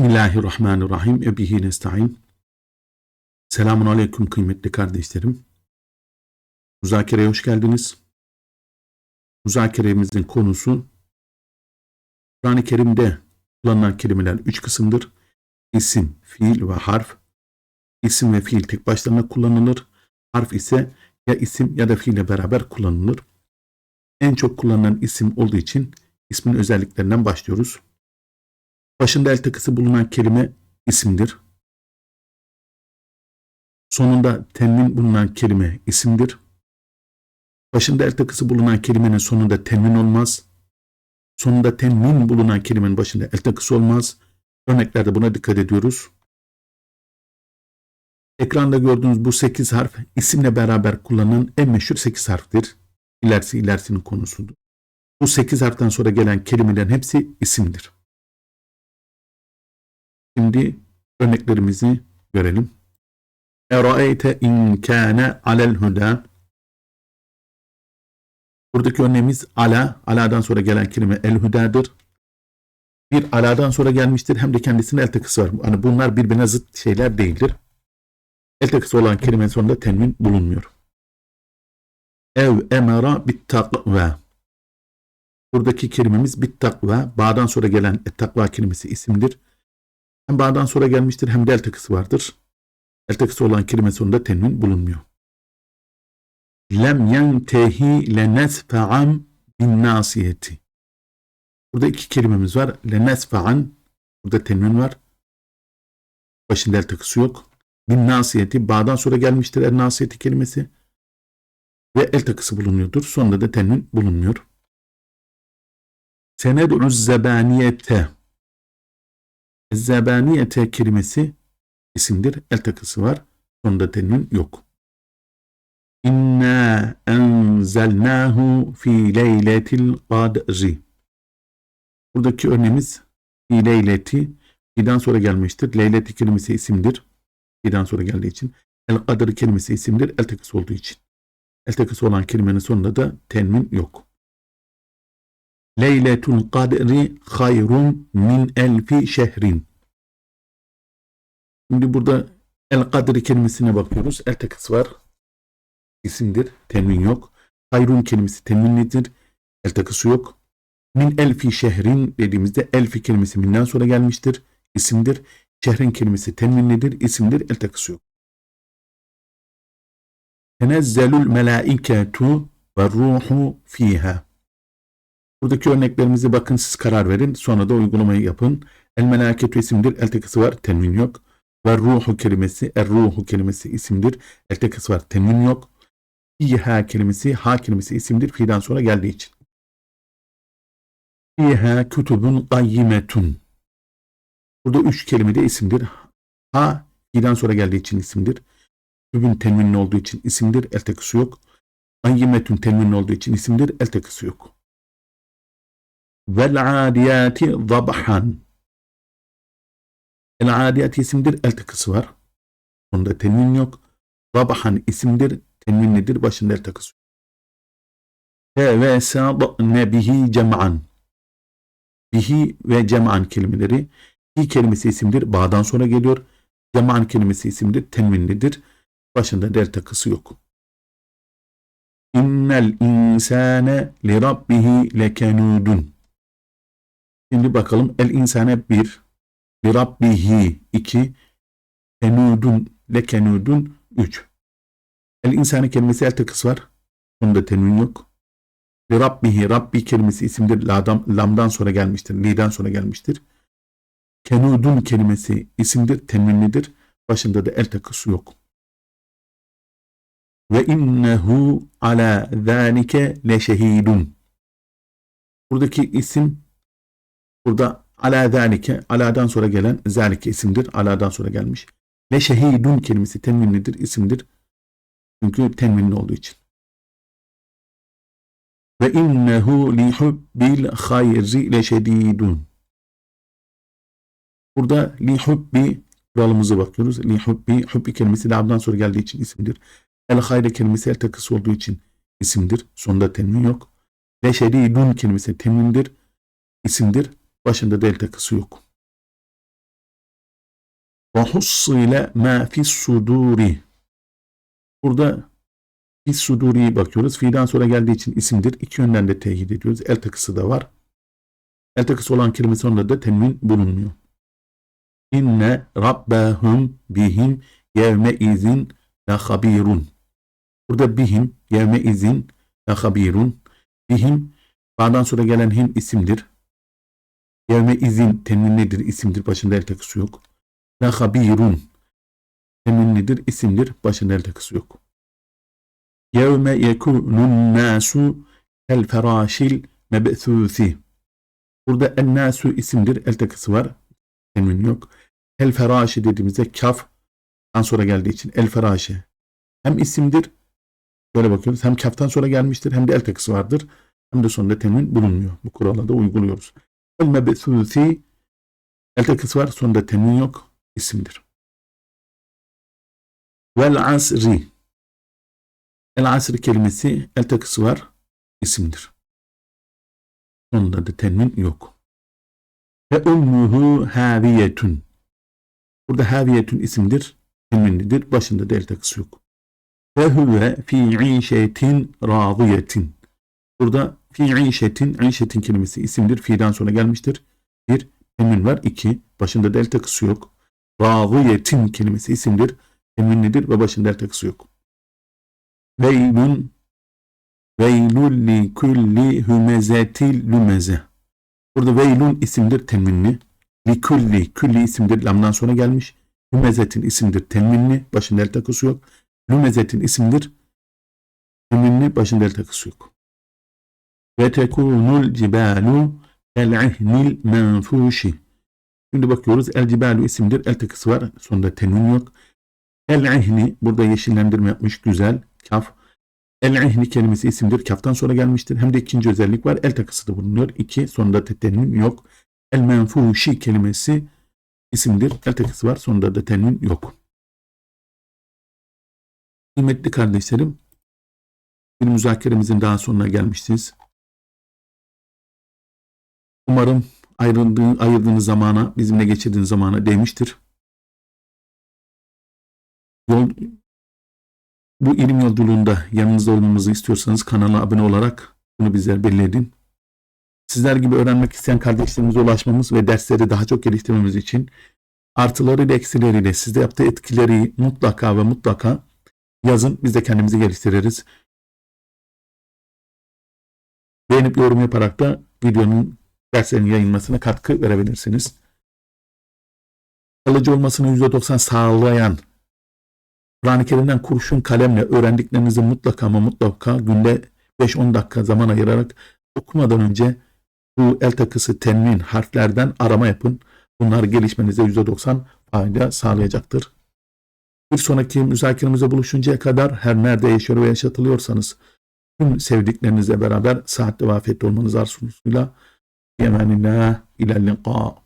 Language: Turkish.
Bismillahirrahmanirrahim. Ebihi nesta'in. Selamun aleyküm kıymetli kardeşlerim. Müzakereye hoş geldiniz. Müzakeremizin konusu Kur'an-ı Kerim'de kullanılan kelimeler üç kısımdır. İsim, fiil ve harf. İsim ve fiil tek başlarına kullanılır. Harf ise ya isim ya da fiille beraber kullanılır. En çok kullanılan isim olduğu için ismin özelliklerinden başlıyoruz. Başında el takısı bulunan kelime isimdir. Sonunda tenvin bulunan kelime isimdir. Başında el takısı bulunan kelimenin sonunda tenvin olmaz. Sonunda tenvin bulunan kelimenin başında el takısı olmaz. Örneklerde buna dikkat ediyoruz. Ekranda gördüğünüz bu 8 harf isimle beraber kullanılan en meşhur 8 harftir. İlerisi ilerisinin konusudur. Bu 8 harften sonra gelen kelimelerin hepsi isimdir. Şimdi örneklerimizi görelim. Eraeyte in kâne alel huda. Buradaki örneğimiz ala. Ala'dan sonra gelen kelime el hudadır. Bir aladan sonra gelmiştir hem de kendisine el takısı var. Hani bunlar birbirine zıt şeyler değildir. El takısı olan kelimenin sonunda tenvin bulunmuyor. Ev emara bit takva. Buradaki kelimemiz bit takva. Bağdan sonra gelen et takva kelimesi isimdir. Hem bağdan sonra gelmiştir hem de el takısı vardır. El takısı olan kelime sonunda tenvin bulunmuyor. Lem yentehi lenesfa'an bin nasiyeti. Burada iki kelimemiz var. Lenesfa'an burada tenvin var. Başında el takısı yok. Bin nasiyeti bağdan sonra gelmiştir el nasiyeti kelimesi. Ve el takısı bulunuyordur. Sonunda da tenvin bulunmuyor. Sened'u zebaniyete Zebaniyete kelimesi isimdir. El takısı var. Sonunda tenvin yok. İnna enzelnahu fi leyletil kadri. Buradaki örneğimiz fi leyleti. Fi'den sonra gelmiştir. Leyleti kelimesi isimdir. Fi'den sonra geldiği için. El kadr kelimesi isimdir. El takısı olduğu için. El takısı olan kelimenin sonunda da tenvin yok. Leyletul kadri hayrun min elfi şehrin. Şimdi burada el kadri kelimesine bakıyoruz. El takısı var. İsimdir. Tenvin yok. Hayrun kelimesi tenvinlidir. El takısı yok. Min elfi şehrin dediğimizde elfi kelimesi minden sonra gelmiştir. İsimdir. Şehrin kelimesi tenvinlidir. İsimdir. El takısı yok. Tenezzelul melaiketu ve ruhu fiha. Buradaki örneklerimizi bakın siz karar verin. Sonra da uygulamayı yapın. El melaketu isimdir. El takısı var. Tenvin yok. Ve ruhu kelimesi, er ruhu kelimesi isimdir. El takısı var. Tenvin yok. İha kelimesi, ha kelimesi isimdir. Fi'den sonra geldiği için. İha kütübün qayyimetun. Burada üç kelime de isimdir. Ha, fi'den sonra geldiği için isimdir. Kütübün tenvinli olduğu için isimdir. El takısı yok. Qayyimetun tenvinli olduğu için isimdir. El takısı yok. Vel adiyati zabhan. El adiyat isimdir. El takısı var. Onda tenvin yok. Zabhan isimdir. Tenvinlidir. Başında el takısı ve sadne bihi cem'an. Bihi ve cem'an kelimeleri. Hi kelimesi isimdir. Bağdan sonra geliyor. Cem'an kelimesi isimdir. Tenvinlidir. Başında del takısı yok. İnnel insane li rabbihi lekenudun. Şimdi bakalım el insane bir, li rabbihi iki, kenudun lekenudun üç. El insane kelimesi el takısı var. Bunda tenvin yok. Li rabbihi rabbi kelimesi isimdir. Lam, lamdan sonra gelmiştir. Li'den sonra gelmiştir. Kenudun kelimesi isimdir. Tenvinlidir. Başında da el takısı yok ve innehu ala zalike leşehidun. Buradaki isim burada ala zalike aladan sonra gelen zalike isimdir. Aladan sonra gelmiş. Leşehidun kelimesi tenvinlidir, isimdir. Çünkü tenvinli olduğu için. Ve innehu li hubbil hayri leşedidun. Burada li hubbi kuralımıza bakıyoruz. Li hubbi, hubbi kelimesi lamdan sonra geldiği için isimdir. El hayre kelimesi el takısı olduğu için isimdir. Sonunda tenvin yok. Ve şeridun kelimesi tenvindir. isimdir. Başında da el takısı yok. Ve hussile ma fis suduri. Burada fis suduri'ye bakıyoruz. Fiilden sonra geldiği için isimdir. İki yönden de teyit ediyoruz. El takısı da var. El takısı olan kelime sonunda da tenvin bulunmuyor. İnne rabbahum bihim yevme izin la habirun. Burada bihim yevme izin la habirun. Bihim Bağdan sonra gelen him isimdir. Yevme izin teminlidir, isimdir. Başında el takısı yok. La habirun teminlidir, isimdir. Başında el takısı yok. Yevme yekunun nasu el feraşil meb'thûthi. Burada en nasu isimdir. El takısı var. Temin yok. El feraşi dediğimizde kaftan sonra geldiği için el feraşi. Hem isimdir. Böyle bakıyoruz. Hem kaftan sonra gelmiştir hem de el takısı vardır hem de sonunda temin bulunmuyor. Bu kurala da uyguluyoruz. El mebsuthi el takısı var sonunda temin yok isimdir. Vel asri el asri kelimesi el takısı var isimdir. Sonunda da temin yok. Ve ummuhu haviyetun Burada haviyetun isimdir. Teminlidir. Başında da el takısı yok. Ve huve fi işetin radiyetin Burada fi işetin, işetin kelimesi isimdir. Fi'den sonra gelmiştir. Bir, emin var. iki başında del takısı yok. Râziyetin kelimesi isimdir. Eminlidir ve başında del takısı yok. Veylun Veylul li kulli humezetil lumeze. Burada veylun isimdir teminli. Li kulli, külli isimdir. Lamdan sonra gelmiş. Humezetin isimdir teminli. Başında el takısı yok. Lumezetin isimdir. Teminli. Başında el takısı yok. Ve tekunul cibalu el-ihnil menfuşi. Şimdi bakıyoruz. El cibalu isimdir. El takısı var. Sonunda tenvin yok. El-ihni burada yeşillendirme yapmış. Güzel. Kaf. El-ihni kelimesi isimdir. Kaftan sonra gelmiştir. Hem de ikinci özellik var. El takısı da bulunuyor. İki. Sonunda tenvin yok. El-menfuşi kelimesi isimdir. El takısı var. Sonunda da tenvin yok. Kıymetli kardeşlerim, bir müzakeremizin daha sonuna gelmişsiniz. Umarım ayrıldığı, ayırdığınız zamana, bizimle geçirdiğiniz zamana değmiştir. Yol, bu ilim yolculuğunda yanınızda olmamızı istiyorsanız kanala abone olarak bunu bizler belli. Sizler gibi öğrenmek isteyen kardeşlerimize ulaşmamız ve dersleri daha çok geliştirmemiz için artılarıyla eksileriyle sizde yaptığı etkileri mutlaka ve mutlaka yazın. Biz de kendimizi geliştiririz. Beğenip yorum yaparak da videonun derslerin yayınlamasına katkı verebilirsiniz. Kalıcı olmasını %90 sağlayan Kur'an-ı Kerim'den kurşun kalemle öğrendiklerinizi mutlaka ama mutlaka günde 5-10 dakika zaman ayırarak okumadan önce bu el takısı tenmin harflerden arama yapın. Bunlar gelişmenize %90 fayda sağlayacaktır. Bir sonraki müzakeremize buluşuncaya kadar her nerede yaşıyor ve yaşatılıyorsanız tüm sevdiklerinizle beraber saatte ve afiyette olmanız arzusuyla في أمان الله. إلى اللقاء.